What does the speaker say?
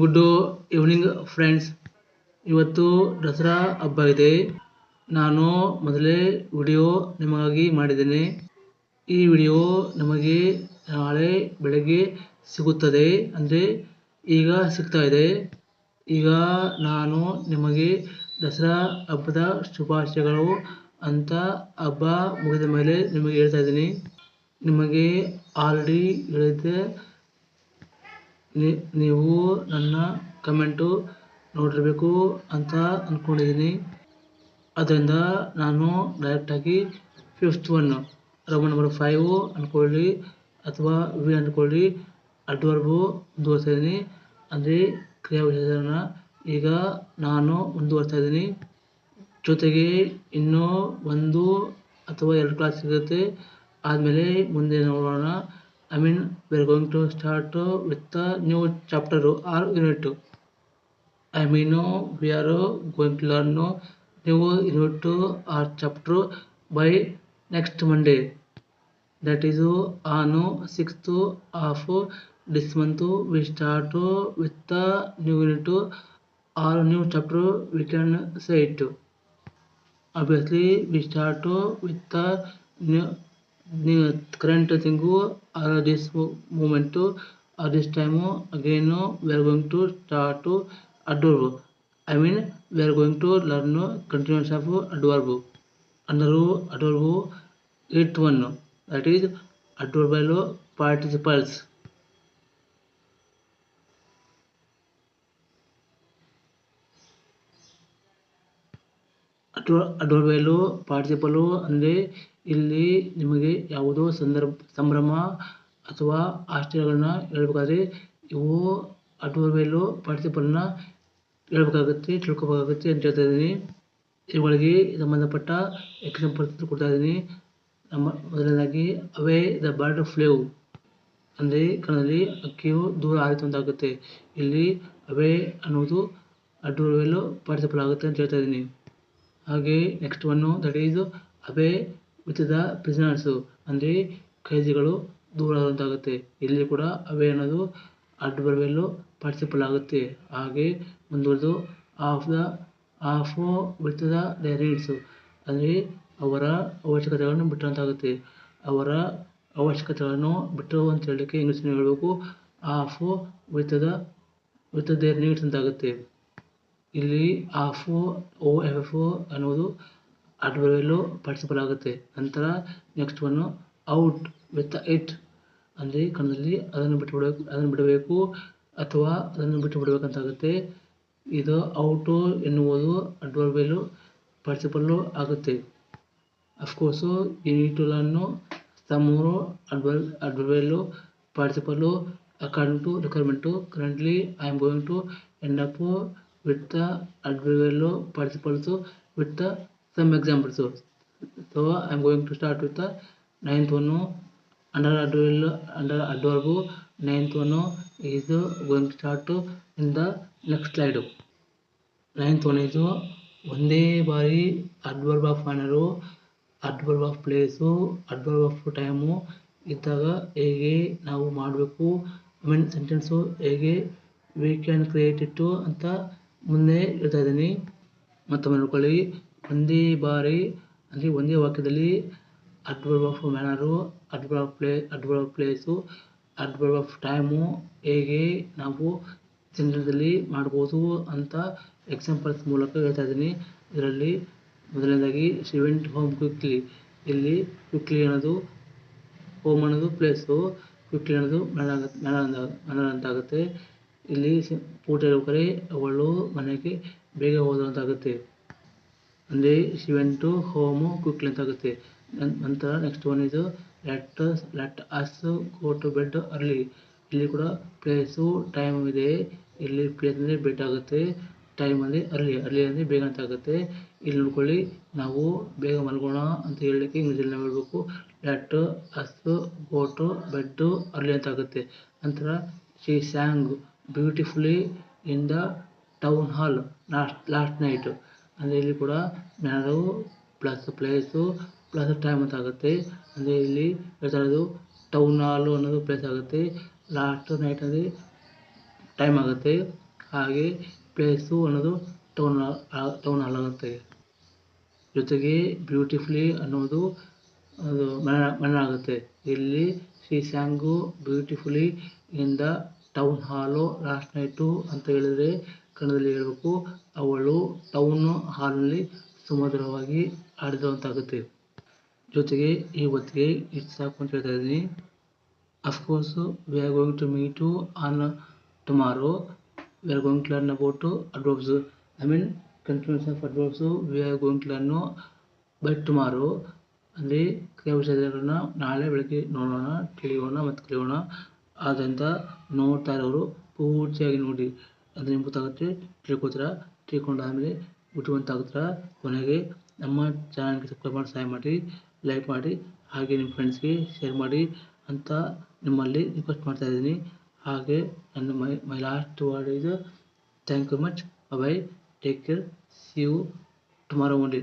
Good evening friends ಇವತ್ತು ದಸರಾ ಹಬ್ಬ ಇದೆ ನಾನು ಮೊದಲೇ ವಿಡಿಯೋ ನಿಮಗಾಗಿ ಮಾಡಿದ್ದೇನೆ ಈ ವಿಡಿಯೋ ನಮಗೆ ನಾಳೆ ಬೆಳಗ್ಗೆ ಸಿಗುತ್ತದೆ ಅಂದರೆ ಈಗ ಸಿಗ್ತಾ ಇದೆ ಈಗ ನಾನು ನಿಮಗೆ ದಸರಾ ಹಬ್ಬದ ಶುಭಾಶಯಗಳು ಅಂತ ಹಬ್ಬ ಮುಗಿದ ಮೇಲೆ ನಿಮಗೆ ಹೇಳ್ತಾ ಇದ್ದೀನಿ ನಿಮಗೆ ಆಲ್ರೆಡಿ ಹೇಳಿದ್ದೆ ನೀವು ನನ್ನ ಕಮೆಂಟು ನೋಡಿರಬೇಕು ಅಂತ ಅಂದ್ಕೊಂಡಿದ್ದೀನಿ ಅದರಿಂದ ನಾನು ಡೈರೆಕ್ಟಾಗಿ fifth one round number five ಅಂದ್ಕೊಳ್ಳಿ ಅಥವಾ ವಿ ಅಂದ್ಕೊಳ್ಳಿ ಅಡ್ವರ್ಬು ಮುಂದುವರಿಸ್ತಾ ಇದ್ದೀನಿ ಅಂದರೆ ಕ್ರಿಯಾವಿಷಯಗಳನ್ನು ಈಗ ನಾನು ಮುಂದುವರಿಸ್ತಾ ಇದ್ದೀನಿ ಜೊತೆಗೆ ಇನ್ನೂ ಒಂದು ಅಥವಾ ಎರಡು ಕ್ಲಾಸ್ ಸಿಗುತ್ತೆ ಆದಮೇಲೆ ಮುಂದೆ ನೋಡೋಣ I mean, we're going to start uh, with the new chapter or unit. I mean, uh, we are uh, going to learn uh, new unit or chapter by next Monday. That is uh, on 6th of this month. We start uh, with the new unit or new chapter, we can say it. Obviously, we start uh, with the new current thing or this moment or this time again we are going to start adverb. I mean we are going to learn continuation of adverb. Adverb 8.1, that is adverbial participles. ಅಡೋರ್ವೆಲು ಪಾರ್ಟಿಸಿಪಲು ಅಂದರೆ ಇಲ್ಲಿ ನಿಮಗೆ ಯಾವುದೋ ಸಂದರ್ಭ ಸಂಭ್ರಮ ಅಥವಾ ಆಶ್ಚರ್ಯಗಳನ್ನ ಹೇಳ್ಬೇಕಾದ್ರೆ ಇವು ಅಡೋರ್ವೆಲು ಪಾರ್ಟಿಸಿಪಲ್ನ ಹೇಳ್ಬೇಕಾಗುತ್ತೆ ತಿಳ್ಕೊಬೇಕಾಗುತ್ತೆ ಅಂತ ಹೇಳ್ತಾ ಇದ್ದೀನಿ ಇವುಗಳಿಗೆ ಸಂಬಂಧಪಟ್ಟ ಎಕ್ಸಾಂಪಲ್ಸ್ ಕೊಡ್ತಾ ಇದ್ದೀನಿ ನಮ್ಮ ಮೊದಲನೇದಾಗಿ ಅವೇ ದ ಬರ್ಡ್ ಫ್ಲೂ ಅಂದರೆ ಕನ್ನಡದಲ್ಲಿ ಅಕ್ಕಿಯು ದೂರ ಆಯಿತು ಅಂತ ಆಗುತ್ತೆ ಇಲ್ಲಿ ಅವೇ ಅನ್ನೋದು ಅಡೋರ್ವೆಲು ಪಾರ್ಟಿಸಿಪಲ್ ಆಗುತ್ತೆ ಅಂತ ಹೇಳ್ತಾ ಇದ್ದೀನಿ ಹಾಗೆ next one that is obey with the prisoners ಅಂದರೆ ಖೈದಿಗಳು ದೂರ ಆದಂತಾಗುತ್ತೆ ಇಲ್ಲಿ ಕೂಡ ಅವೇ ಅನ್ನೋದು ಅಡ್ವರ್ಬಲ್ಲು ಪಾರ್ಟಿಸಿಪಲ್ ಆಗುತ್ತೆ ಹಾಗೆ ಮುಂದುವರೆದು of the of with the reeds ಅಂದರೆ ಅವರ ಅವಶ್ಯಕತೆಗಳನ್ನು ಬಿಟ್ಟಂತಾಗುತ್ತೆ ಅವರ ಅವಶ್ಯಕತೆಗಳನ್ನು ಬಿಟ್ಟು ಅಂತ ಹೇಳಲಿಕ್ಕೆ ಇಂಗ್ಲೀಷ್ನ ಹೇಳಬೇಕು of with the with their needs ಅಂತಾಗುತ್ತೆ ಇಲ್ಲಿ ಆಫು ಓ ಎಫ್ ಅನ್ನುವುದು ಆಟದಲ್ಲೂ ಪಾರ್ಟಿಸಿಪಲ್ ಆಗುತ್ತೆ ನಂತರ next one out with it ಅಂದರೆ ಕನ್ನಡದಲ್ಲಿ ಅದನ್ನು ಬಿಟ್ಟುಬಿಡಬೇಕು ಅದನ್ನು ಬಿಡಬೇಕು ಅಥವಾ ಅದನ್ನು ಬಿಟ್ಟು ಬಿಡಬೇಕಂತಾಗುತ್ತೆ ಇದು ಔಟು ಎನ್ನುವುದು ಅಡ್ವರ್ಬಲ್ಲು ಪಾರ್ಟಿಸಿಪಲ್ಲು ಆಗುತ್ತೆ ಅಫ್ಕೋರ್ಸು ಈ ಟೂಲನ್ನು ತಮ್ಮೂರು adverb adverbial participle according to requirement currently I am going to end up with the adverbial participle so with the some examples so, so i'm going to start with the ninth one under adverbial under adverb ninth one is going to start in the next slide ninth one is one day adverb of manner adverb of place adverb of time ಇದ್ದಾಗ ಹೇಗೆ ನಾವು ಮಾಡಬೇಕು I mean sentence ಹೇಗೆ can can create it ಅಂತ ಮುಂದೆ ಹೇಳ್ತಾ ಇದ್ದೀನಿ ಮತ್ತೊಮ್ಮೆ ನೋಡ್ಕೊಳ್ಳಿ ಒಂದೇ ಬಾರಿ ಅಂದರೆ ಒಂದೇ ವಾಕ್ಯದಲ್ಲಿ adverb of manner adverb of play adverb of place adverb of time ಹೇಗೆ ನಾವು ಜನರದಲ್ಲಿ ಮಾಡ್ಬೋದು ಅಂತ ಎಕ್ಸಾಂಪಲ್ಸ್ ಮೂಲಕ ಹೇಳ್ತಾ ಇದ್ದೀನಿ ಇದರಲ್ಲಿ ಮೊದಲನೇದಾಗಿ ಶ್ರೀವೆಂಟ್ ಹೋಮ್ ಕ್ವಿಕ್ಲಿ ಇಲ್ಲಿ ಕ್ವಿಕ್ಲಿ ಅನ್ನೋದು ಹೋಮ್ ಅನ್ನೋದು ಪ್ಲೇಸು ಕ್ವಿಕ್ಲಿ ಅನ್ನೋದು ಮ್ಯಾನರ್ ಮ್ಯಾನರ್ ಅಂತ ಆಗುತ್ತೆ ಇಲ್ಲಿ ಊಟ ಇರಬೇಕಾದ್ರೆ ಅವಳು ಮನೆಗೆ ಬೇಗ ಆಗುತ್ತೆ ಅಂದರೆ ಶಿ ಟು ಹೋಮು ಕ್ವಿಕ್ಲಿ ಅಂತಾಗುತ್ತೆ ನಂತರ ನೆಕ್ಸ್ಟ್ ಒನ್ ಇದು let let us go to bed early ಇಲ್ಲಿ ಕೂಡ ಪ್ಲೇಸು ಟೈಮ್ ಇದೆ ಇಲ್ಲಿ ಪ್ಲೇಸ್ ಅಂದರೆ ಬೆಡ್ ಆಗುತ್ತೆ ಟೈಮ್ ಅಂದರೆ ಅರ್ಲಿ ಅರ್ಲಿ ಅಂದರೆ ಬೇಗ ಅಂತ ಆಗುತ್ತೆ ಇಲ್ಲಿ ನೋಡ್ಕೊಳ್ಳಿ ನಾವು ಬೇಗ ಮಲ್ಗೋಣ ಅಂತ ಹೇಳಲಿಕ್ಕೆ ಇಂಗ್ಲೀಷಲ್ಲಿ ನಾವು ಹೇಳಬೇಕು let us go to bed early ಅಂತ ಆಗುತ್ತೆ ನಂತರ she sang beautifully in the town hall last last night ಅಂದರೆ ಇಲ್ಲಿ ಕೂಡ ನಾನು ಪ್ಲಸ್ ಪ್ಲೇಸು ಪ್ಲಸ್ ಟೈಮ್ ಅಂತ ಆಗುತ್ತೆ ಅಂದರೆ ಇಲ್ಲಿ ಹೇಳ್ತಾಯಿರೋದು ಟೌನ್ ಹಾಲು ಅನ್ನೋದು ಪ್ಲೇಸ್ ಆಗುತ್ತೆ ಲಾಸ್ಟ್ ನೈಟ್ ಅಲ್ಲಿ ಟೈಮ್ ಆಗುತ್ತೆ ಹಾಗೆ ಪ್ಲೇಸು ಅನ್ನೋದು ಟೌನ್ ಟೌನ್ ಹಾಲ್ ಆಗುತ್ತೆ ಜೊತೆಗೆ ಬ್ಯೂಟಿಫುಲಿ ಅನ್ನೋದು ಅದು ಮರಣ ಆಗುತ್ತೆ ಇಲ್ಲಿ she sang beautifully in town hall last night ಅಂತ ಹೇಳಿದ್ರೆ ಕನ್ನಡದಲ್ಲಿ ಹೇಳಬೇಕು ಅವಳು ಟೌನ್ ಹಾಲ್ನಲ್ಲಿ ಸುಮಧುರವಾಗಿ ಹಾಡಿದಳು ಜೊತೆಗೆ ಈ ಹೊತ್ತಿಗೆ ಇಷ್ಟು ಸಾಕು ಅಂತ ಹೇಳ್ತಾ ಇದ್ದೀನಿ of course we are going to meet on tomorrow we are going to learn about adverbs I mean continues of adverbs we are going to learn by tomorrow ಅಲ್ಲಿ ಕೆಲವು ವಿಷಯಗಳನ್ನು ನಾಳೆ ಬೆಳಗ್ಗೆ ನೋಡೋಣ ತಿಳಿಯೋಣ ಮತ್ತು ಕಲಿಯೋಣ ಆದ್ದರಿಂದ ನೋಡ್ತಾ ಇರೋರು ಪೂರ್ತಿಯಾಗಿ ನೋಡಿ ಅಂದರೆ ನಿಮ್ಗೆ ಗೊತ್ತಾಗುತ್ತೆ ತಿಳ್ಕೊತೀರಾ ತಿಳ್ಕೊಂಡು ಆಮೇಲೆ ಬುದ್ಧಿವಂತಾಗುತ್ತೀರಾ ಕೊನೆಗೆ ನಮ್ಮ ಚಾನಲ್ಗೆ ಸಬ್ಸ್ಕ್ರೈಬ್ ಮಾಡಿ ಸಹಾಯ ಮಾಡಿ ಲೈಕ್ ಮಾಡಿ ಹಾಗೆ ನಿಮ್ಮ ಫ್ರೆಂಡ್ಸ್ಗೆ ಶೇರ್ ಮಾಡಿ ಅಂತ ನಿಮ್ಮಲ್ಲಿ ರಿಕ್ವೆಸ್ಟ್ ಮಾಡ್ತಾ ಇದ್ದೀನಿ ಹಾಗೆ ನನ್ನ ಮೈ ಮೈ ಲಾಸ್ಟ್ ವರ್ಡ್ ಇದು thank you much bye take care see you tomorrow only